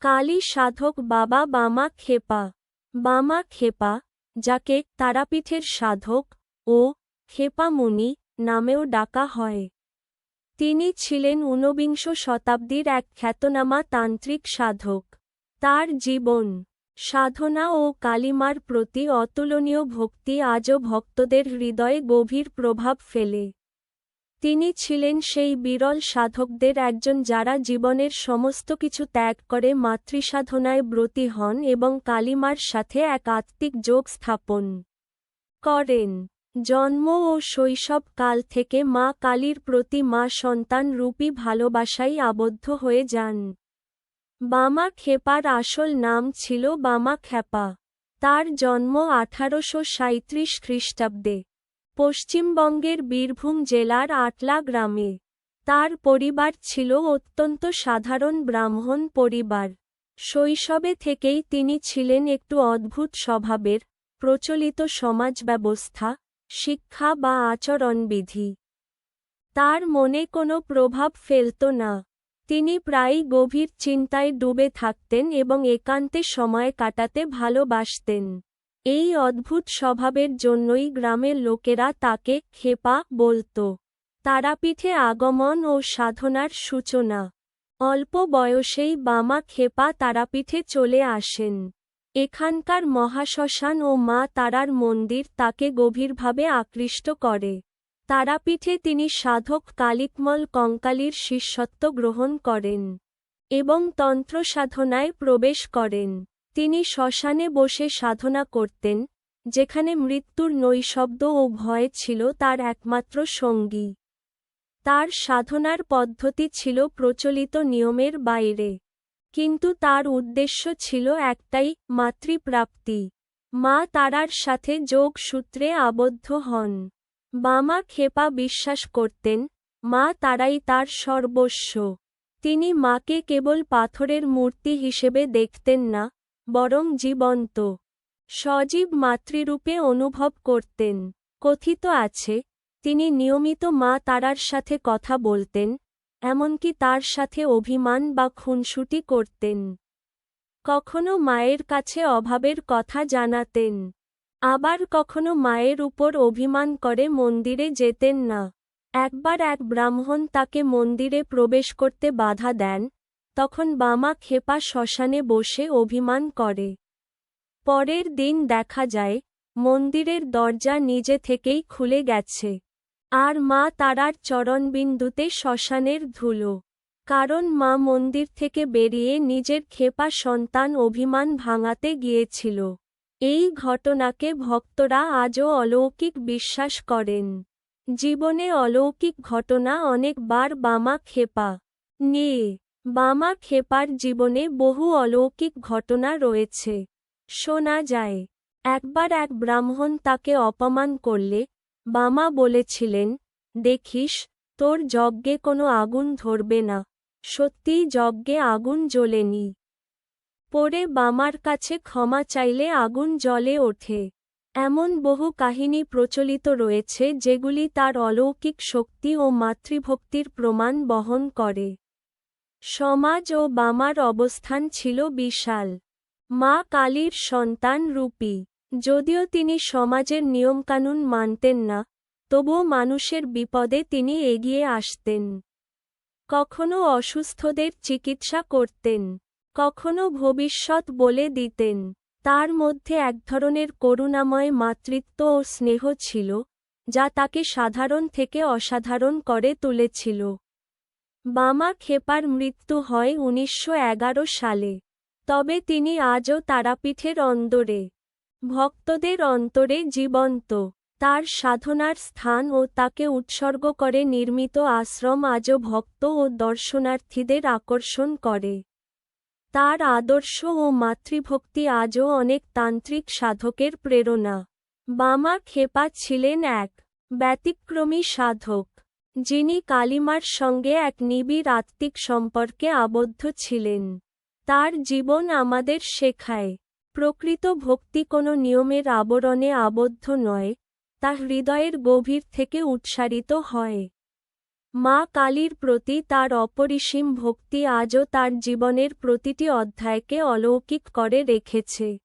কালী সাধক বাবা বামা খেপা। বামা খেপা, যাকে তারাপীঠের সাধক ও খেপামুনি নামেও ডাকা হয়। তিনি ছিলেন ঊনবিংশ শতাব্দীর এক খ্যাতনামা তান্ত্রিক সাধক। তার জীবন, সাধনা ও কালিমার প্রতি অতুলনীয় ভক্তি আজও ভক্তদের হৃদয়ে গভীর প্রভাব ফেলে। তিনি ছিলেন সেই বিরল সাধকদের একজন যারা জীবনের সমস্ত কিছু ত্যাগ করে মাতৃসাধনায় ব্রতী হন এবং কালিমার সাথে এক আত্মিক যোগ স্থাপন করেন। জন্ম ও শৈশব কাল থেকে মা কালীর প্রতি মা সন্তান রূপী ভালোবাসাই আবদ্ধ হয়ে যান। বামা খেপার আসল নাম ছিল বামা খেপা। তার জন্ম আঠারোশো খ্রিস্টাব্দে। পশ্চিমবঙ্গের বীরভূম জেলার আটলা গ্রামে। তার পরিবার ছিল অত্যন্ত সাধারণ ব্রাহ্মণ পরিবার। শৈশবে থেকেই তিনি ছিলেন একটু অদ্ভুত স্বভাবের, প্রচলিত সমাজ ব্যবস্থা, শিক্ষা বা আচরণবিধি। তার মনে কোনো প্রভাব ফেলত না। তিনি প্রায়ই গভীর চিন্তায় ডুবে থাকতেন এবং একান্তে সময় কাটাতে ভালোবাসতেন। এই অদ্ভুত স্বভাবের জন্যই গ্রামের লোকেরা তাকে খেপা বলত। তারাপীঠে আগমন ও সাধনার সূচনা। অল্প বয়সেই বামা খেপা তারাপীঠে চলে আসেন। এখানকার মহাশ্মশান ও মা তারার মন্দির তাকে গভীরভাবে আকৃষ্ট করে। তারাপীঠে তিনি সাধক কালিকমল কঙ্কালীর শিষ্যত্ব গ্রহণ করেন এবং তন্ত্র সাধনায় প্রবেশ করেন। তিনি শ্মশানে বসে সাধনা করতেন, যেখানে মৃত্যুর নৈশব্দ ও ভয় ছিল তার একমাত্র সঙ্গী। তার সাধনার পদ্ধতি ছিল প্রচলিত নিয়মের বাইরে, কিন্তু তার উদ্দেশ্য ছিল একটাই, মাতৃপ্রাপ্তি। মা তারার সাথে যোগ সূত্রে আবদ্ধ হন। বামা খেপা বিশ্বাস করতেন, মা তারাই তার সর্বস্ব। তিনি মাকে কেবল পাথরের মূর্তি হিসেবে দেখতেন না বরং জীবন্ত। সজীব মাতৃরূপে অনুভব করতেন। কথিত আছে, তিনি নিয়মিত মা তারার সাথে কথা বলতেন, এমনকি তার সাথে অভিমান বা খুনসুটি করতেন। কখনো মায়ের কাছে অভাবের কথা জানাতেন। আবার কখনো মায়ের উপর অভিমান করে মন্দিরে যেতেন না। একবার এক ব্রাহ্মণ তাকে মন্দিরে প্রবেশ করতে বাধা দেন তখন বামা খেপা শ্মশানে বসে অভিমান করে। পরের দিন দেখা যায়, মন্দিরের দরজা নিজে থেকেই খুলে গেছে। আর মা তারার চরণবিন্দুতে শ্মশানের ধুলো। কারণ মা মন্দির থেকে বেরিয়ে নিজের খেপা সন্তান অভিমান ভাঙাতে গিয়েছিল। এই ঘটনাকে ভক্তরা আজও অলৌকিক বিশ্বাস করেন। জীবনে অলৌকিক ঘটনা অনেকবার বামা খেপা। নিয়ে বামা খেপার জীবনে বহু অলৌকিক ঘটনা রয়েছে। শোনা যায়, একবার এক ব্রাহ্মণ তাকে অপমান করলে, বামা বলেছিলেন, দেখিস, তোর যজ্ঞে কোনো আগুন ধরবে না, সত্যিই যজ্ঞে আগুন জ্বলেনি পরে বামার কাছে ক্ষমা চাইলে আগুন জ্বলে ওঠে। এমন বহু কাহিনী প্রচলিত রয়েছে যেগুলি তার অলৌকিক শক্তি ও মাতৃভক্তির প্রমাণ বহন করে। সমাজ ও বামার অবস্থান ছিল বিশাল। মা কালীর সন্তান রূপী। যদিও তিনি সমাজের নিয়মকানুন মানতেন না, তবুও মানুষের বিপদে তিনি এগিয়ে আসতেন। কখনো অসুস্থদের চিকিৎসা করতেন, কখনো ভবিষ্যৎ বলে দিতেন। তার মধ্যে এক ধরনের করুণাময় মাতৃত্ব ও স্নেহ ছিল, যা তাকে সাধারণ থেকে অসাধারণ করে তুলেছিল। বামা খেপার মৃত্যু হয় উনিশশো এগারো সালে। তবে তিনি আজও তারাপীঠের অন্দরে। ভক্তদের অন্তরে জীবন্ত। তার সাধনার স্থান ও তাকে উৎসর্গ করে নির্মিত আশ্রম আজও ভক্ত ও দর্শনার্থীদের আকর্ষণ করে। তার আদর্শ ও মাতৃভক্তি আজও অনেক তান্ত্রিক সাধকের প্রেরণা। বামা খেপা ছিলেন এক ব্যতিক্রমী সাধক। যিনি কালিমার সঙ্গে এক নিবিড় আত্মিক সম্পর্কে আবদ্ধ ছিলেন। তার জীবন আমাদের শেখায়। প্রকৃত ভক্তি কোনো নিয়মের আবরণে আবদ্ধ নয়, তা হৃদয়ের গভীর থেকে উৎসারিত হয়। মা কালীর প্রতি তার অপরিসীম ভক্তি আজও তার জীবনের প্রতিটি অধ্যায়কে অলৌকিক করে রেখেছে।